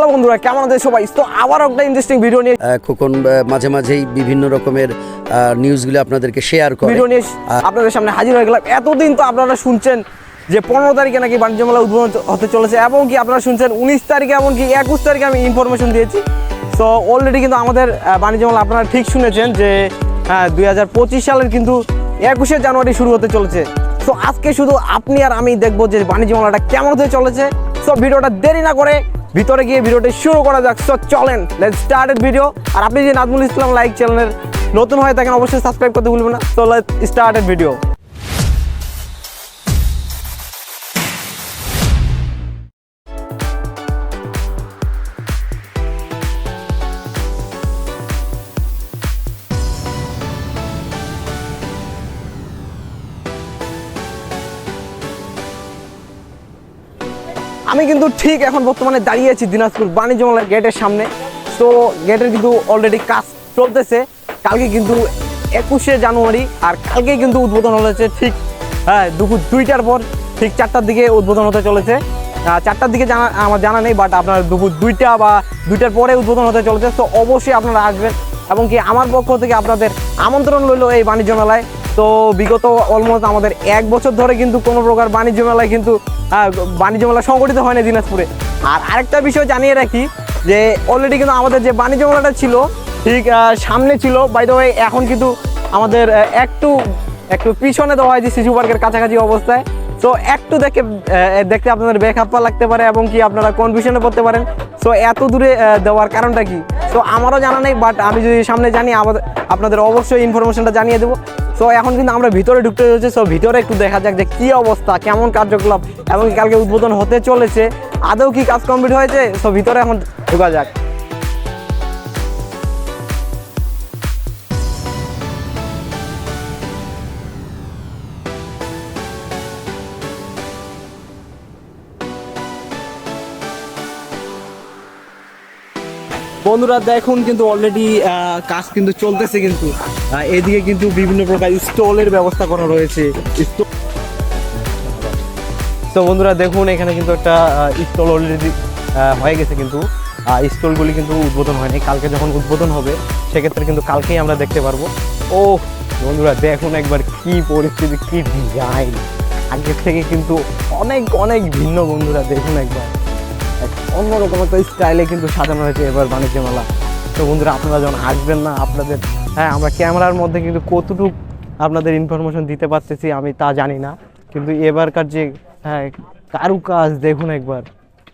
Hello বন্ধুরা কেমন আছে সবাই? তো আবার একটা ইন্টারেস্টিং ভিডিও নিয়ে খোকন মাঝে মাঝেই বিভিন্ন রকমের নিউজগুলো আপনাদেরকে শেয়ার করে। ভিডিও নিয়ে আপনাদের সামনে হাজির হয়ে গেলাম। এতদিন তো আপনারা শুনছেন যে পনেরো তারিখে নাকি বাণিজ্য মেলা উদ্বোধন হতে চলেছে এবং কি আপনারা শুনছেন উনিশ তারিখে এমনকি একুশ তারিখে আমি ইনফরমেশন দিয়েছি। তো অলরেডি কিন্তু আমাদের বাণিজ্য মেলা আপনারা ঠিক শুনেছেন যে হ্যাঁ দুই হাজার পঁচিশ সালের কিন্তু একুশে জানুয়ারি শুরু হতে চলেছে। তো আজকে শুধু আপনি আর আমি দেখব যে বাণিজ্য মেলাটা কেমন হতে চলেছে। তো ভিডিওটা দেরি না করে ভিতরে গিয়ে ভিডিওটি শুরু করা যাক। সো চলেন লেটস স্টার্টেড ভিডিও আর আপনি যে নাজমুল ইসলাম লাইক চ্যানেলের নতুন হয় তাকে অবশ্যই সাবস্ক্রাইব করতে ভুলবেন না। সো লেটস স্টার্টেড ভিডিও আমি কিন্তু ঠিক এখন বর্তমানে দাঁড়িয়ে আছি দিনাজপুর বাণিজ্য মেলার গেটের সামনে। তো গেটের কিন্তু অলরেডি কাজ চলতেছে। কালকে কিন্তু একুশে জানুয়ারি আর কালকেই কিন্তু উদ্বোধন হয়েছে ঠিক হ্যাঁ দুপুর দুইটার পর ঠিক চারটার দিকে উদ্বোধন হতে চলেছে। চারটার দিকে জানা, আমার জানা নেই বাট আপনার দুপুর দুইটা বা দুইটার পরে উদ্বোধন হতে চলেছে। তো অবশ্যই আপনারা আসবেন এবং কি আমার পক্ষ থেকে আপনাদের আমন্ত্রণ রইল এই বাণিজ্য মেলায়। তো বিগত অলমোস্ট আমাদের এক বছর ধরে কিন্তু কোনো প্রকার বাণিজ্য মেলায় কিন্তু বাণিজ্য মেলা সংগঠিত হয় না দিনাজপুরে। আর আরেকটা বিষয় জানিয়ে রাখি যে অলরেডি কিন্তু আমাদের যে বাণিজ্য মেলাটা ছিল, ঠিক সামনে ছিল। বাই দ্য এখন কিন্তু আমাদের একটু একটু পিছনে দেওয়া হয়েছে শিশু পার্কের কাছাকাছি অবস্থায়। তো একটু দেখে দেখতে আপনাদের বেখাপ্পা লাগতে পারে এবং কি আপনারা কনফিউশনে পড়তে পারেন। সো এত দূরে দেওয়ার কারণটা কি? তো আমারও জানা নেই বাট আমি যদি সামনে জানি, আমাদের, আপনাদের অবশ্যই ইনফরমেশনটা জানিয়ে দেবো। সো এখন কিন্তু আমরা ভিতরে ঢুকতে চলেছি। সো ভিতরে একটু দেখা যাক যে কী অবস্থা, কেমন কার্যকলাপ এবং কালকে উদ্বোধন হতে চলেছে। আদৌ কি কাজ কমপ্লিট হয়েছে? সো ভিতরে এখন ঢুকা যাক। বন্ধুরা, দেখুন কিন্তু অলরেডি কাজ কিন্তু চলতেছে কিন্তু। এদিকে কিন্তু বিভিন্ন প্রকার স্টলের ব্যবস্থা করা রয়েছে। তো বন্ধুরা, দেখুন, এখানে কিন্তু একটা স্টল অলরেডি হয়ে গেছে কিন্তু। স্টলগুলি কিন্তু উদ্বোধন হয়নি। কালকে যখন উদ্বোধন হবে, সেক্ষেত্রে কিন্তু কালকেই আমরা দেখতে পারব। ও বন্ধুরা, দেখুন একবার কি পরিস্থিতি, কি ডিজাইন আগের থেকে কিন্তু অনেক অনেক ভিন্ন বন্ধুরা, দেখুন একবার। এক অন্যরকম একটা স্টাইলে কিন্তু সাজানো হয়েছে এবার বাণিজ্য মেলা তো বন্ধুরা আপনারা যখন আসবেন না আপনাদের হ্যাঁ আমরা ক্যামেরার মধ্যে কিন্তু কতটুকু আপনাদের ইনফরমেশন দিতে পারতেছি আমি তা জানি না। কিন্তু এবারকার যে হ্যাঁ কারুকাজ দেখুন একবার।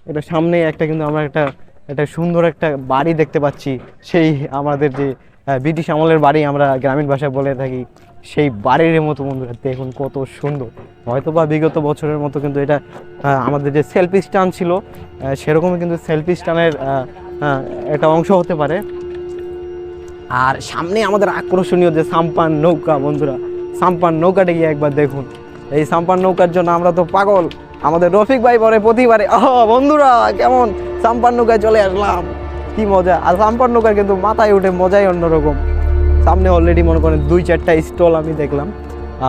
এটা সামনে একটা কিন্তু আমরা একটা একটা সুন্দর একটা বাড়ি দেখতে পাচ্ছি। সেই আমাদের যে আহ, ব্রিটিশ আমলের বাড়ি আমরা গ্রামীণ ভাষায় বলে থাকি। সেই বাড়ির মতো বন্ধুরা, দেখুন কত সুন্দর। হয়তো বা বিগত বছরের মতো কিন্তু এটা আমাদের যে সেলফি স্টান ছিল সেরকমই কিন্তু সেলফি স্টানের একটা অংশ হতে পারে। আর সামনে আমাদের আকর্ষণীয় যে সাম্পান নৌকা, বন্ধুরা সাম্পান নৌকাটা গিয়ে একবার দেখুন। এই সাম্পান নৌকার জন্য আমরা তো পাগল। আমাদের রফিক ভাই পরে প্রতিবারে ও বন্ধুরা, কেমন? সাম্পান নৌকায় চলে আসলাম। কি মজা। আর সাম্পান নৌকার কিন্তু মাথায় উঠে মজাই অন্যরকম। সামনে অলরেডি মনে করেন দুই চারটা স্টল আমি দেখলাম।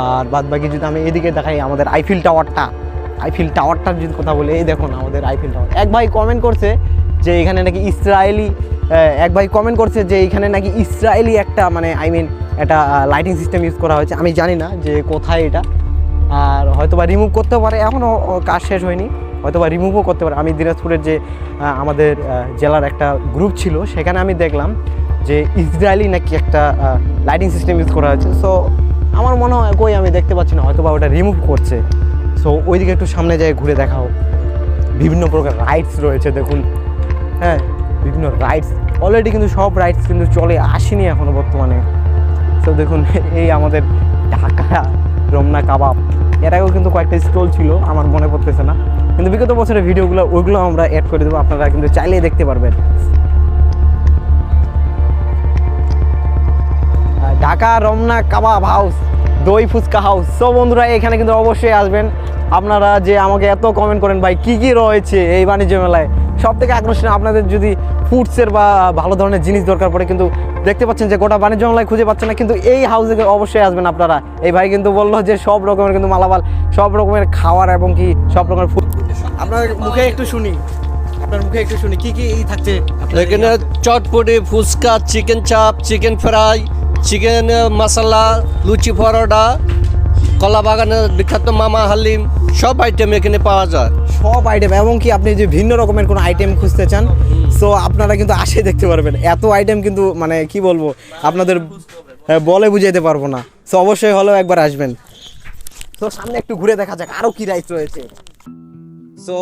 আর বাদ বাকি যদি আমি এদিকে দেখাই আমাদের আইফিল টাওয়ারটা আইফিল টাওয়ারটার যদি কথা বলি, এই দেখুন আমাদের আইফিল টাওয়ার এক ভাই কমেন্ট করছে যে এখানে নাকি ইসরায়েলি এক ভাই কমেন্ট করছে যে এখানে নাকি ইসরায়েলি একটা মানে আই মিন একটা লাইটিং সিস্টেম ইউজ করা হয়েছে। আমি জানি না যে কোথায় এটা। আর হয়তো বা রিমুভ করতে পারে এখনও কাজ শেষ হয়নি। হয়তো বা রিমুভও করতে পারে। আমি দিনাজপুরের যে আমাদের জেলার একটা গ্রুপ ছিল, সেখানে আমি দেখলাম যে ইসরায়েলি নাকি একটা লাইটিং সিস্টেম ইউজ করা হয়েছে। সো আমার মনে হয় কই আমি দেখতে পাচ্ছি না হয়তো বা ওটা রিমুভ করছে। সো ওইদিকে একটু সামনে যায় ঘুরে দেখাও। বিভিন্ন প্রকার রাইডস রয়েছে, দেখুন। হ্যাঁ বিভিন্ন রাইডস অলরেডি কিন্তু সব রাইডস কিন্তু চলে আসেনি এখনও বর্তমানে। তো দেখুন, এই আমাদের ঢাকা রমনা কাবাব। এর আগেও কিন্তু কয়েকটা স্টল ছিল, আমার মনে পড়তেছে না। কিন্তু বিগত বছরের ভিডিওগুলো ওইগুলো আমরা অ্যাড করে দেবো, আপনারা কিন্তু চাইলেই দেখতে পারবেন। ঢাকা রমনা কাবাব হাউস দই ফুচকা হাউস। সব বন্ধুরা এখানে কিন্তু অবশ্যই আসবেন। আপনারা যে আমাকে এত কমেন্ট করেন ভাই কি কি রয়েছে এই বাণিজ্য মেলায়? সব থেকে আকর্ষণ আপনাদের যদি ফুডসের বা ভালো ধরনের জিনিস দরকার পড়ে কিন্তু দেখতে পাচ্ছেন যে গোটা বাণিজ্য মেলায় খুঁজে পাচ্ছেন না কিন্তু এই হাউসে অবশ্যই আসবেন আপনারা। এই ভাই কিন্তু বলল যে সব রকমের কিন্তু মালামাল সব রকমের খাওয়ার এবং কি সব রকমের ফুড আপনার মুখে একটু শুনি। আপনার মুখে একটু শুনি কি কি এই থাকছে? এখানে chotpoti fuchka chicken chaap chicken fry chicken masala luchi paratha কলা বাগানের বিখ্যাত মামা হালিম সব আইটেম এখানে পাওয়া যায়। সব আইটেম এবং কি আপনি যে ভিন্ন রকমের কোনো আইটেম খুঁজতে চান সো আপনারা কিন্তু আসে দেখতে পারবেন। এত আইটেম কিন্তু মানে কি বলব আপনাদের হ্যাঁ, বলে বুঝাইতে পারব না। সো অবশ্যই হলেও একবার আসবেন। তো সামনে একটু ঘুরে দেখা যাক আরও কি রাইস রয়েছে। সো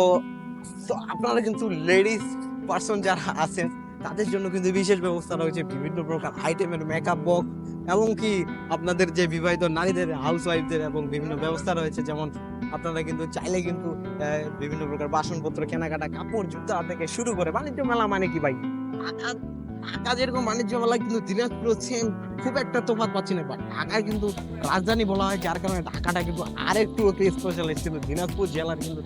সো আপনারা কিন্তু লেডিস পার্সন যারা আছেন তাদের জন্য কিন্তু বিশেষ ব্যবস্থা রয়েছে। বিভিন্ন প্রকার আইটেমের মেকআপ বক্স এবং কি আপনাদের যে বিবাহিত নারীদের হাউস ওয়াইফদের এবং বিভিন্ন ব্যবস্থা রয়েছে। যেমন আপনারা কিন্তু চাইলে কিন্তু বিভিন্ন প্রকার বাসনপত্র, কেনাকাটা, কাপড়, জুতা থেকে শুরু করে বাণিজ্য মেলা মানে কি ভাই? ঢাকা যেরকম বাণিজ্য মেলা কিন্তু দিনাজপুর খুব একটা তোফাত পাচ্ছি না। বাট ঢাকায় কিন্তু রাজধানী বলা হয়, যার কারণে ঢাকাটা কিন্তু আরেকটু একটু স্পেশালাইজ কিন্তু দিনাজপুর জেলার কিন্তু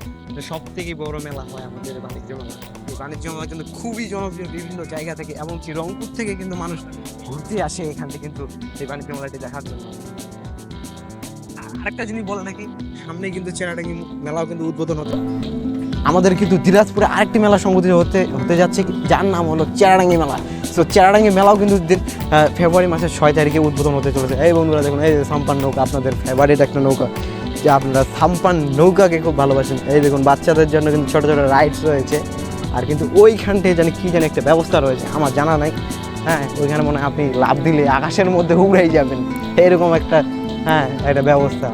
সব থেকে বড় মেলা হয় আমাদের বাণিজ্য মেলা বাণিজ্য মেলা কিন্তু খুবই জনপ্রিয় বিভিন্ন জায়গা থেকে এমনকি রংপুর থেকে কিন্তু মানুষ ঘুরতে আসে এখান থেকে কিন্তু এই বাণিজ্য মেলাটি দেখার জন্য। আরেকটা জিনিস বলে নাকি সামনে কিন্তু চেরাডাঙ্গি মেলাও কিন্তু উদ্বোধন হতে আমাদের কিন্তু দিনাজপুরে আরেকটি মেলা সংগঠিত হতে হতে যাচ্ছে যার নাম হলো চেরাডাঙ্গি মেলা। তো চেরাডাঙ্গি মেলাও কিন্তু ফেব্রুয়ারি মাসের ছয় তারিখে উদ্বোধন হতে চলেছে। এই বন্ধুরা দেখুন, এই সাম্পান নৌকা, আপনাদের ফেভারিট একটা নৌকা। যে আপনারা সাম্পান নৌকাকে খুব ভালোবাসেন। এই দেখুন, বাচ্চাদের জন্য কিন্তু ছোটো ছোটো রাইডস রয়েছে। আর কিন্তু ওইখানটায় জানি কী জানি একটা ব্যবস্থা রয়েছে, আমার জানা নাই। হ্যাঁ ওইখানে মনে হয় আপনি লাভ দিলে আকাশের মধ্যে উড়াই যাবেন। এরকম একটা হ্যাঁ একটা ব্যবস্থা।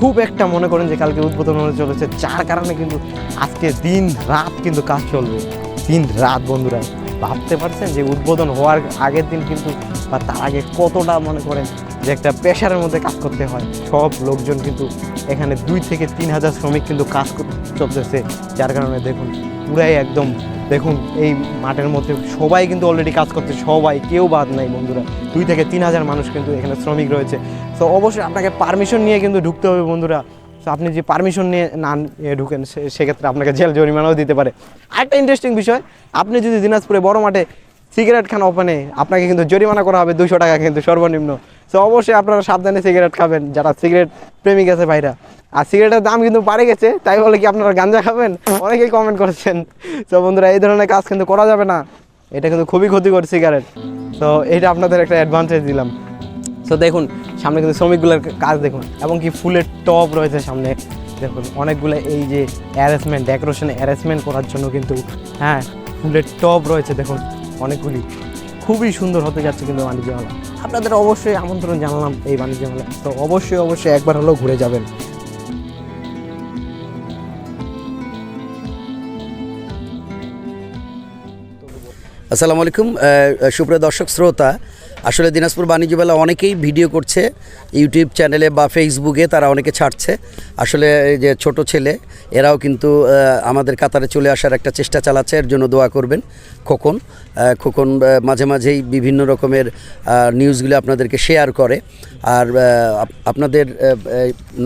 খুব একটা মনে করেন যে কালকে উদ্বোধন হতে চলেছে, যার কারণে কিন্তু আজকে দিন রাত কিন্তু কাজ চলবে। দিন রাত, বন্ধুরা। ভাবতে পারছেন যে উদ্বোধন হওয়ার আগের দিন কিন্তু, বা তার আগে কতটা মনে করেন যে একটা প্রেশারের মধ্যে কাজ করতে হয়। সব লোকজন কিন্তু এখানে দুই থেকে তিন হাজার শ্রমিক কিন্তু কাজ চলতেছে। যার কারণে দেখুন, পুরাই একদম, দেখুন, এই মাঠের মধ্যে সবাই কিন্তু অলরেডি কাজ করছে, সবাই, কেউ বাদ নাই বন্ধুরা। দুই থেকে তিন হাজার মানুষ কিন্তু এখানে শ্রমিক রয়েছে। তো অবশ্যই আপনাকে পারমিশন নিয়ে কিন্তু ঢুকতে হবে বন্ধুরা। তো আপনি যে পারমিশন নিয়ে না ঢুকেন সেক্ষেত্রে আপনাকে জেল জরিমানাও দিতে পারে। আরেকটা ইন্টারেস্টিং বিষয়, আপনি যদি দিনাজপুরে বড় মাঠে সিগারেট খান ওপেনে আপনাকে কিন্তু জরিমানা করা হবে দুশো টাকা কিন্তু সর্বনিম্ন। তো অবশ্যই আপনারা সাবধানে সিগারেট খাবেন, যারা সিগারেট প্রেমিক আছে ভাইরা। আর সিগারেটের দাম কিন্তু বাড়ে গেছে, তাই বলে কি আপনারা গাঞ্জা খাবেন? অনেকেই কমেন্ট করছেন। তো বন্ধুরা, এই ধরনের কাজ কিন্তু করা যাবে না। এটা কিন্তু খুবই ক্ষতিকর সিগারেট। তো এটা আপনাদের একটা অ্যাডভান্টেজ দিলাম। সো দেখুন, সামনে কিন্তু শ্রমিকগুলোর কাজ দেখুন, এবং কি ফুলের টপ রয়েছে সামনে। দেখুন, অনেকগুলো এই যে অ্যারেঞ্জমেন্ট ডেকোরেশন অ্যারেঞ্জমেন্ট করার জন্য কিন্তু হ্যাঁ ফুলের টপ রয়েছে, দেখুন। অনেকগুলি খুবই সুন্দর হতে যাচ্ছে কিন্তু বাণিজ্য মেলা। আপনাদের অবশ্যই আমন্ত্রণ জানালাম এই বাণিজ্য মেলা তো অবশ্যই অবশ্যই একবার হলেও ঘুরে যাবেন। আসসালামু আলাইকুম সুপ্রিয় দর্শক, শ্রোতা আসলে দিনাজপুর বাণিজ্য মেলা অনেকেই ভিডিও করছে, ইউটিউব চ্যানেলে বা ফেসবুকে তারা অনেকে ছাড়ছে। আসলে যে ছোট ছেলে, এরাও কিন্তু আমাদের কাতারে চলে আসার একটা চেষ্টা চালাচ্ছে, এর জন্য দোয়া করবেন খোকন। খোকন মাঝে মাঝেই বিভিন্ন রকমের নিউজগুলো আপনাদেরকে শেয়ার করে। আর আপনাদের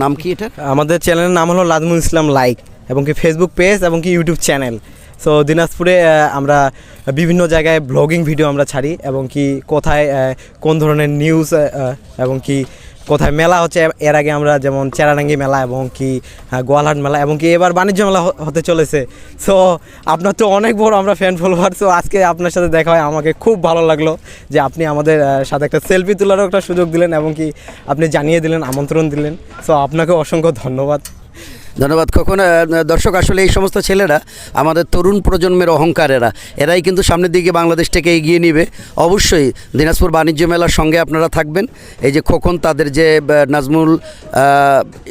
নাম কি এটা আমাদের চ্যানেলের নাম হলো লাজমুল ইসলাম লাইক, এবং কি ফেসবুক পেজ এবং কি ইউটিউব চ্যানেল সো দিনাজপুরে আমরা বিভিন্ন জায়গায় ব্লগিং ভিডিও আমরা ছাড়ি এবং কি কোথায় কোন ধরনের নিউজ এবং কি কোথায় মেলা হচ্ছে। এর আগে আমরা যেমন চেরাডাঙ্গি মেলা এবং কি গোয়ালহাট মেলা এবং কি এবার বাণিজ্য মেলা হতে চলেছে। সো আপনার তো অনেক বড় আমরা ফ্যান ফলোয়ার সো আজকে আপনার সাথে দেখা হয়। আমাকে খুব ভালো লাগল যে আপনি আমাদের সাথে একটা সেলফি তোলারও একটা সুযোগ দিলেন এবং কি আপনি জানিয়ে দিলেন, আমন্ত্রণ দিলেন। সো আপনাকে অসংখ্য ধন্যবাদ। ধন্যবাদ। কখন দর্শক, আসলে এই সমস্ত ছেলেরা আমাদের তরুণ প্রজন্মের অহংকার এরা এরাই কিন্তু সামনের দিকে বাংলাদেশটাকে এগিয়ে নিবে। অবশ্যই দিনাজপুর বাণিজ্য মেলার সঙ্গে আপনারা থাকবেন। এই যে খোকন, তাদের যে নাজমুল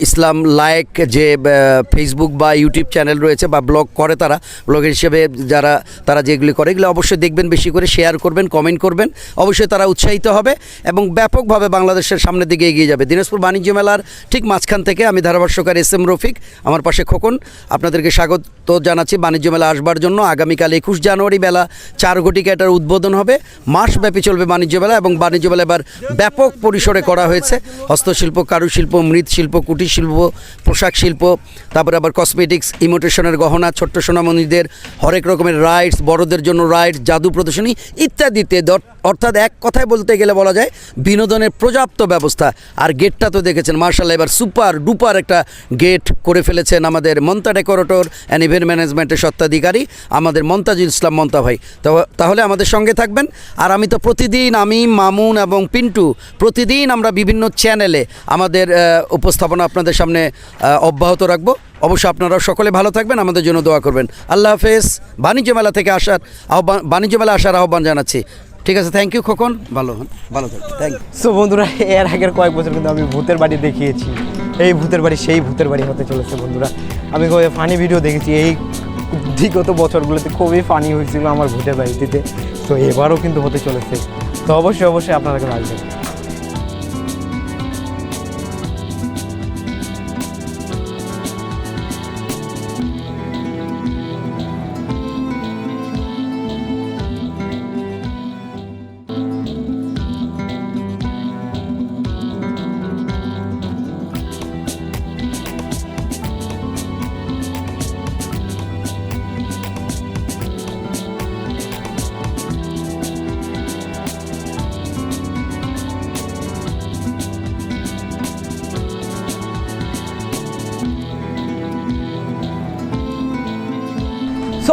ইসলাম লায়েক যে ফেসবুক বা ইউটিউব চ্যানেল রয়েছে বা ব্লগ করে তারা ব্লগের হিসেবে যারা, তারা যেগুলি করে, এগুলো অবশ্যই দেখবেন, বেশি করে শেয়ার করবেন কমেন্ট করবেন। অবশ্যই তারা উৎসাহিত হবে এবং ব্যাপকভাবে বাংলাদেশের সামনের দিকে এগিয়ে যাবে। দিনাজপুর বাণিজ্য মেলার ঠিক মাঝখান থেকে আমি ধারাভাষ্যকার এস এম রফিক আমার পাশে খোকন, আপনাদেরকে স্বাগত জানাচ্ছি বাণিজ্য মেলা আসবার জন্য। আগামীকাল একুশ জানুয়ারি বেলা চার ঘটিকা এটার উদ্বোধন হবে। মাসব্যাপী চলবে বাণিজ্য মেলা এবং বাণিজ্য মেলা এবার ব্যাপক পরিসরে করা হয়েছে। হস্তশিল্প, কারুশিল্প, মৃৎশিল্প কুটির শিল্প পোশাক শিল্প, তারপরে আবার কসমেটিক্স ইমোটেশনের গহনা, ছোট্ট সোনামণিদের হরেক রকমের রাইডস বড়দের জন্য রাইডস জাদু প্রদর্শনী ইত্যাদিতে। অর্থাৎ এক কথায় বলতে গেলে বলা যায়, বিনোদনের পর্যাপ্ত ব্যবস্থা। আর গেটটা তো দেখেছেন মার্শাল এবার সুপার ডুপার একটা গেট করে ফেলেছেন আমাদের মন্তা ডেকোরেটর অ্যান্ড ইভেন্ট ম্যানেজমেন্টের সত্ত্বাধিকারী আমাদের মন্তাজুল ইসলাম মন্তা ভাই। তো তাহলে আমাদের সঙ্গে থাকবেন। আর আমি তো প্রতিদিন আমি, মামুন এবং পিন্টু প্রতিদিন আমরা বিভিন্ন চ্যানেলে আমাদের উপস্থাপনা আপনাদের সামনে অব্যাহত রাখব। অবশ্য আপনারা সকলে ভালো থাকবেন, আমাদের জন্য দোয়া করবেন। আল্লাহ হাফেজ। বাণিজ্য মেলা থেকে আসার আহ্বান, বাণিজ্য মেলা আসার আহ্বান জানাচ্ছি। ঠিক আছে থ্যাংক ইউ খোকন। ভালো হন, ভালো থাকবেন। থ্যাংক ইউ সো বন্ধুরা, এর আগের কয়েক বছর কিন্তু আমি ভূতের বাড়ি দেখিয়েছি। এই ভূতের বাড়ি, সেই ভূতের বাড়ি হতে চলেছে বন্ধুরা। আমি ফানি ভিডিও দেখেছি। এই বিগত বছরগুলোতে খুবই ফানি হয়েছিল আমার ভূতের বাড়িটিতে। তো এবারও কিন্তু হতে চলেছে। তো অবশ্যই অবশ্যই আপনারা আসবেন।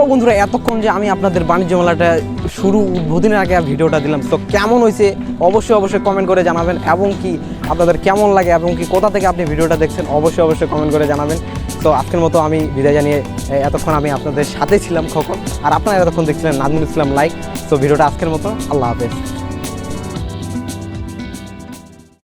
সো বন্ধুরা, এতক্ষণ যে আমি আপনাদের বাণিজ্য মেলাটা শুরু উদ্বোধনের আগে ভিডিওটা দিলাম, তো কেমন হয়েছে অবশ্যই অবশ্যই কমেন্ট করে জানাবেন এবং কি আপনাদের কেমন লাগে এবং কি কোথা থেকে আপনি ভিডিওটা দেখছেন অবশ্যই অবশ্যই কমেন্ট করে জানাবেন। তো আজকের মতো আমি বিদায় জানিয়ে এতক্ষণ আমি আপনাদের সাথে ছিলাম খোকন, আর আপনারা এতক্ষণ দেখছিলেন নাজমুল ইসলাম লাইক। তো ভিডিওটা আজকের মতো, আল্লাহ হাফেজ।